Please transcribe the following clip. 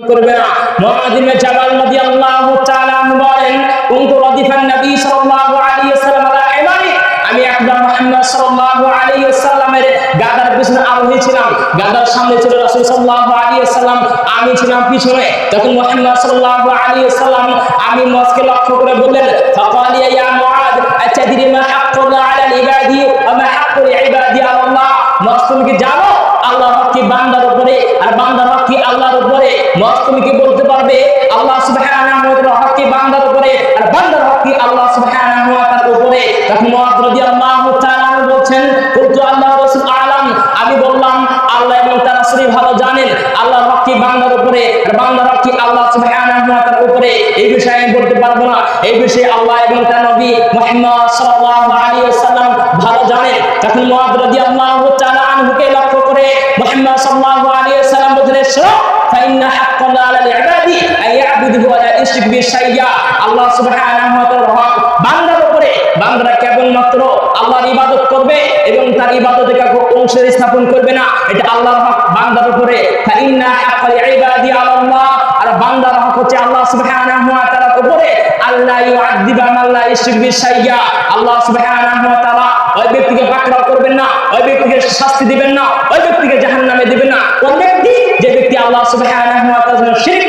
করবে না। মুআয ইবনে জাবাল রাদিয়াল্লাহু তাআলা বলেন কুনতু রাদিফান নবী সাল্লাল্লাহু আলাইহি ওয়াসাল্লাম আলা ইমানি। আমি একবার মুহাম্মদ সাল্লাল্লাহু আলাইহি ওয়াসাল্লামের গাদার পিছনে আরোহী ছিলাম। গাদার সামনে ছিল রাসূল সাল্লাল্লাহু আলাইহি ওয়াসাল্লাম। আমি ছিলাম পিছনে। তখন মুহাম্মদ সাল্লাল্লাহু আলাইহি ওয়াসাল্লাম আমি মসকে লক্ষ্য করে বললেন, ফাকালি ইয়া মুআদ আতাদরি মা হাক্কুল্লাহ আলা ইবাদি ওয়া মা হাক্কুল ইবাদি আলা আল্লাহ মস কি জানো? আল্লাহর হক কি বান্দার উপরে আর বান্দার হক কি আল্লাহর উপরে মস তুমি কি বলতে পারবে আল্লাহ সুবহানাহু ওয়া তাআলা হক কি বান্দার উপরে আর বান্দার হক কি আল্লাহ সুবহানাহু ওয়া তাআলার উপরে? তখন মুআদ রাদিয়াল্লাহু তাআলা আনহু বলছেন কুনতু আল্লাহ রাসূল আলাম। আমি বললাম, আল্লাহ এবং তার রাসূলই ভালো জানেন। আল্লাহর হক কি বান্দার উপরে? আর বান্দার হক কি আল্লাহ সুবহানাহু ওয়া তাআলার উপরে? এই বিষয়ে আমি বলতে পারব না। এই বিষয়ে আল্লাহ এবং তার নবী মুহাম্মদ সাল্লাল্লাহু আলাইহি ওয়াসাল্লাম ভালো জানেন। তখন মুআদ রাদিয়াল্লাহু তাআলা আনহুকে লক্ষ্য করে মুহাম্মদ সাল্লাল্লাহু আলাইহি ওয়াসাল্লাম বললেন ফাইন্না হাক্কাল্লাহ আলাল ইবাদি। আল্লাহ সুবহানাহু ওয়া হক বান্দার উপরে আল্লাহর ইবাদত করবে এবং তার ইবাদতে কাউকে স্থাপন করবে না। এটা আল্লাহর হক। বান্দার উপরে ফাইন্না হাক্কাল ইবাদি আর বান্দার হক হচ্ছে আল্লাহ সুবহানাহু ওয়া তাআলার উপরে আল্লাহ মান লা ইশরিক আল্লাহ সুবহানাহু ওয়া তাআলা ওই ব্যক্তিকে পাকড়াও করবেন না, ওই ব্যক্তিকে শাস্তি দিবেন না, ওই ব্যক্তিকে জাহান্নামে দিবেন না। কোন ব্যক্তি যে ব্যক্তি আল্লাহ সুবহানাহু ওয়া শিরক